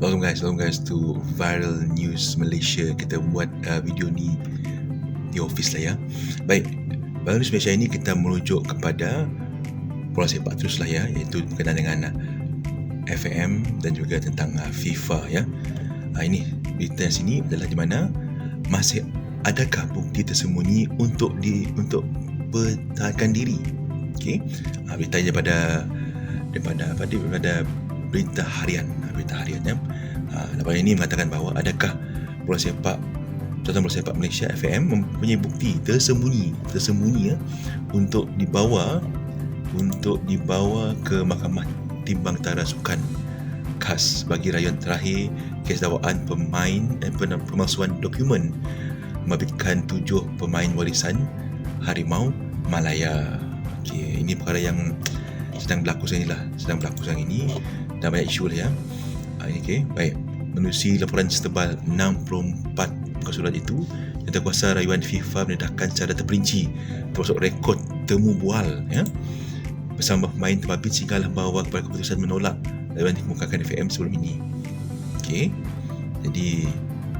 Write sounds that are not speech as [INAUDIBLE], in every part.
Welcome guys, welcome guys to Viral News Malaysia. Kita buat uh, video ni di office lah ya. Baik, Viral News Malaysia ini kita merujuk kepada bola sepak terus lah ya, iaitu berkenaan dengan uh, FM dan juga tentang uh, FIFA ya. Uh, ini berita yang sini adalah di mana masih adakah bukti tersembunyi untuk di untuk pertahankan diri. Okey. Uh, berita daripada daripada apa daripada berita harian berita harian ya. Ha, laporan ini mengatakan bahawa adakah bola sepak Contoh bola sepak Malaysia FM mempunyai bukti tersembunyi tersembunyi ya untuk dibawa untuk dibawa ke mahkamah timbang tara sukan. Khas bagi rayuan terakhir kes dakwaan pemain dan pemalsuan dokumen membabitkan tujuh pemain warisan Harimau Malaya. Okey, ini perkara yang sedang berlaku sekarang ini lah sedang berlaku sekarang ini. Dan banyak isu lah ya. Uh, okay, baik menerusi laporan setebal 64 muka surat itu. Kuasa rayuan FIFA mendedahkan secara terperinci termasuk rekod temu bual ya. Bersama pemain terbabit sehinggalah bawa kepada keputusan menolak rayuan dikemukakan FAM sebelum ini. Okey, jadi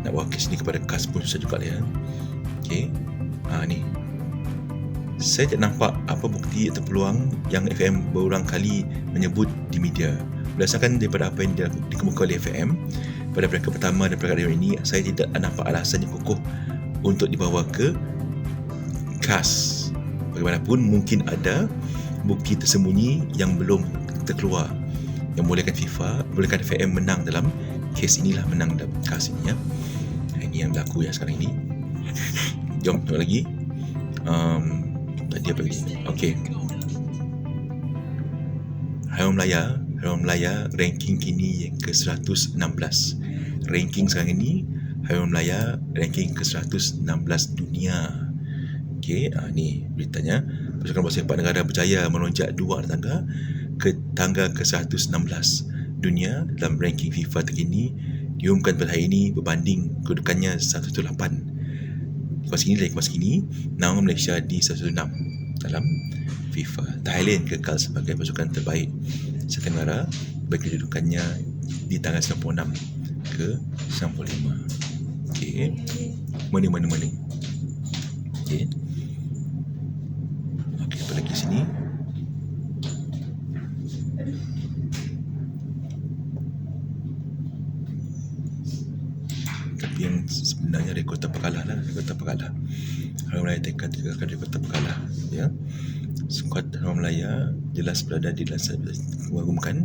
nak bawa kes ni kepada KAS pun susah juga lah ya. Okey, ha, ni. Saya tak nampak apa bukti atau peluang yang FM berulang kali menyebut di media. Berdasarkan daripada apa yang dikemukakan oleh FM pada perkara pertama dan perkara ini, saya tidak nampak alasan yang kukuh untuk dibawa ke KAS. Bagaimanapun mungkin ada bukti tersembunyi yang belum terkeluar yang bolehkan FIFA, bolehkan FM menang dalam kes inilah menang dalam KAS ini ya. Ini yang berlaku ya sekarang ini. [LAUGHS] Jom tengok lagi. Um, Tadi apa lagi? Okey. Harum Melaya, Harum Melaya ranking kini yang ke-116. Ranking sekarang ini Harum Melaya ranking ke-116 dunia. Okey, ah ni beritanya. Pasukan bola sepak negara berjaya melonjak dua tangga ke tangga ke-116 dunia dalam ranking FIFA terkini diumumkan pada hari ini berbanding kedudukannya 118 kemas kini dari kemas kini nama Malaysia di 106 dalam FIFA Thailand kekal sebagai pasukan terbaik Asia Tenggara bagi kedudukannya di tanggal 96 ke 95 okey mana mana mana okey. Okey apa lagi sini? Yang sebenarnya rekod tanpa kalah lah rekod tanpa kalah Harum Melaya tekad tiga kali rekod tanpa kalah ya skuad Harum Melaya jelas berada di dalam mengagumkan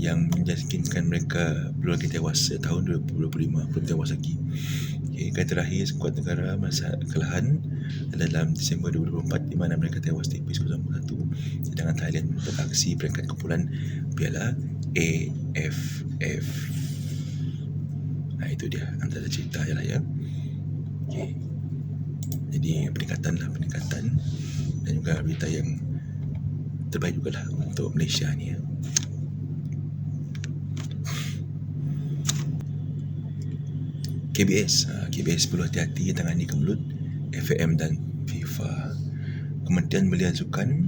yang menjadikan mereka belum lagi tewas tahun 2025 belum tewas lagi okay, kali terakhir skuad negara masa kelahan dalam Disember 2024 di mana mereka tewas di PIS 01 sedangkan Thailand beraksi peringkat kumpulan Piala AFF Nah, itu dia antara cerita je lah ya. Okay. Jadi peningkatan lah peningkatan dan juga berita yang terbaik juga lah untuk Malaysia ni. KBS, KBS perlu hati-hati tangani kemelut FAM dan FIFA. Kementerian Belia Sukan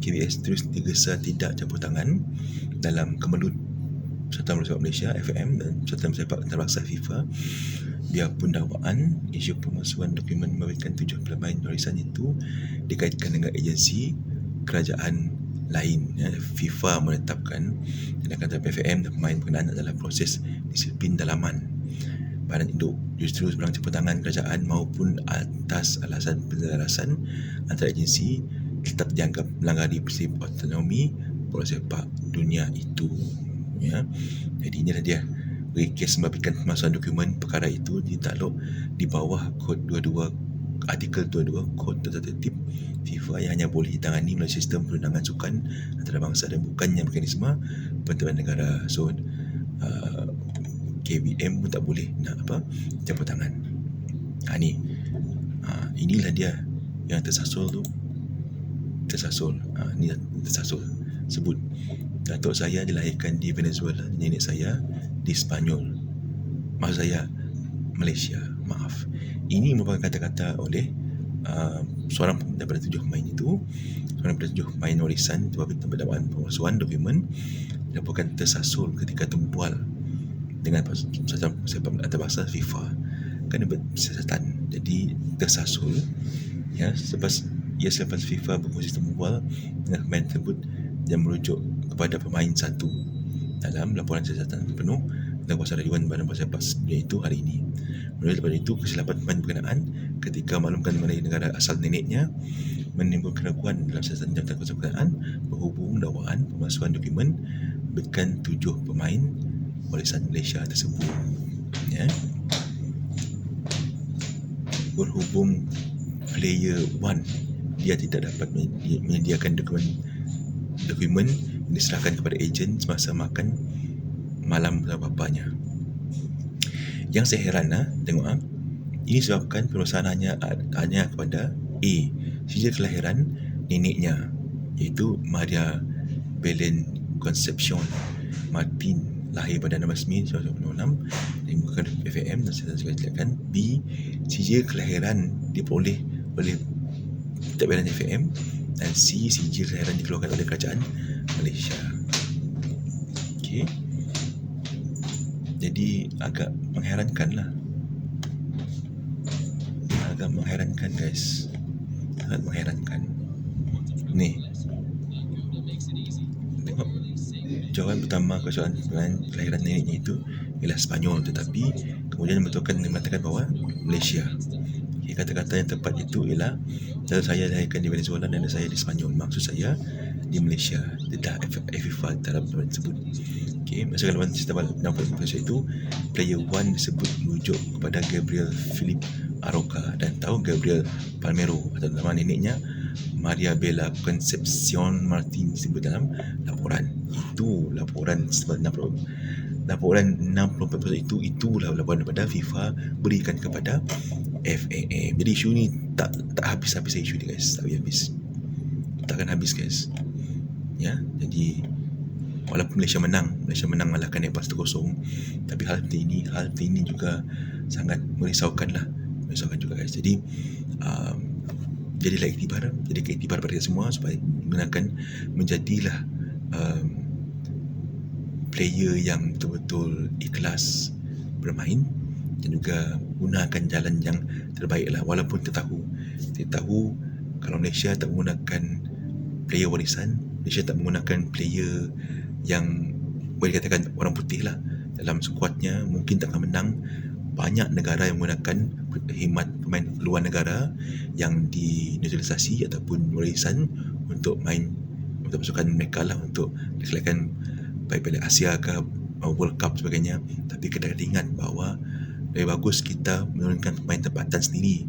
KBS terus digesa tidak campur tangan dalam kemelut Bola Sepak Malaysia FM dan Bola Sepak Antarabangsa FIFA. Biarpun dakwaan isu pemalsuan dokumen memberikan tujuh pemain warisan itu dikaitkan dengan agensi kerajaan lain. Ya, FIFA menetapkan tindakan terhadap FM dan pemain berkenaan adalah proses disiplin dalaman. Badan induk justru sebarang campur tangan kerajaan maupun atas alasan penjelasan antara agensi tetap dianggap melanggar prinsip otonomi bola sepak dunia itu ya. Jadi inilah dia kes membabitkan pemalsuan dokumen perkara itu ditakluk di bawah kod 22 artikel 22 kod tata tertib FIFA yang hanya boleh ditangani melalui sistem perundangan sukan antara bangsa dan bukannya mekanisme pentuan negara. So uh, KBM pun tak boleh nak apa campur tangan. Ha ni. Ha, inilah dia yang tersasul tu. Tersasul. Ha, ni tersasul. Sebut Datuk saya dilahirkan di Venezuela, nenek saya di Spanyol. Maksud saya Malaysia, maaf. Ini merupakan kata-kata oleh uh, seorang daripada tujuh pemain itu, seorang daripada tujuh pemain warisan bagi pendapatan pemalsuan dokumen merupakan tersasul ketika tempual dengan persatuan sepak antarabangsa FIFA kerana bersiasatan jadi tersasul ya sebab ia selepas FIFA berkongsi membual dengan pemain tersebut yang merujuk kepada pemain satu dalam laporan siasatan penuh dan kuasa Dewan Badan Bola Sepak itu hari ini. Menurut daripada itu, kesilapan pemain berkenaan ketika maklumkan mengenai negara asal neneknya menimbulkan keraguan dalam siasatan jabatan kuasa berkenaan berhubung dakwaan pemasukan dokumen berkan tujuh pemain warisan Malaysia tersebut. Ya. Berhubung player one dia tidak dapat menyediakan dokumen dokumen diserahkan kepada ejen semasa makan malam bersama bapanya. Yang saya heran lah, tengok ah. Ini sebabkan perusahaan hanya hanya kepada A, sijil kelahiran neneknya iaitu Maria Belen Concepcion Martin lahir pada 6 Mei 1996 dan bukan FAM dan saya juga jelaskan B sijil kelahiran diperoleh oleh tak FAM dan C sijil kelahiran dikeluarkan oleh kerajaan Malaysia. Okey. Jadi agak mengherankan lah. Agak mengherankan guys. Sangat mengherankan. Ni. Tengok. Jawapan pertama soalan kelahiran neneknya itu ialah Spanyol tetapi kemudian betulkan mengatakan bahawa Malaysia kata-kata yang tepat itu ialah cara saya lahirkan di Venezuela dan saya di Spanyol maksud saya di Malaysia tidak FIFA dalam tempat tersebut okay. masa kalau kita nampak Malaysia itu player one disebut merujuk kepada Gabriel Philip Aroca dan tahu Gabriel Palmero atau nama neneknya Maria Bella Concepcion Martin disebut dalam laporan itu laporan sebab laporan 64% itu itulah laporan daripada FIFA berikan kepada FAA. Jadi isu ni tak tak habis-habis isu ni guys. Tak habis. Takkan habis guys. Ya, jadi walaupun Malaysia menang, Malaysia menang malahkan Nepal 1-0, tapi hal seperti ini, hal seperti ini juga sangat merisaukan lah. Merisaukan juga guys. Jadi um, jadilah iktibar, jadi iktibar pada kita semua supaya menggunakan menjadilah um, player yang betul-betul ikhlas bermain dan juga gunakan jalan yang terbaik lah. Walaupun kita tahu kita tahu kalau Malaysia tak menggunakan player warisan Malaysia tak menggunakan player yang boleh dikatakan orang putih lah. Dalam skuadnya mungkin tak akan menang. Banyak negara yang menggunakan hemat pemain luar negara yang dinaturalisasi ataupun warisan untuk main untuk pasukan mereka lah untuk dikelakkan baik Piala Asia ke World Cup sebagainya. Tapi kita ingat bahawa lebih bagus kita menurunkan pemain tempatan sendiri.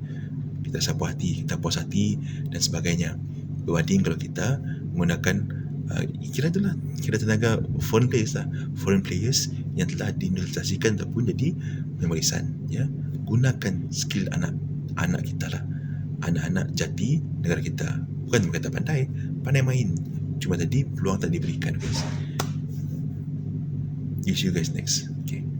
Kita sapu hati kita puas hati dan sebagainya. Berbanding kalau kita menggunakan uh, kira itulah kira tenaga foreign players lah. Foreign players yang telah dinulisasikan ataupun jadi memorisan ya. Gunakan skill anak anak kita lah. Anak-anak jati negara kita. Bukan kata pandai pandai main. Cuma tadi peluang tak diberikan guys. You guys next. Okay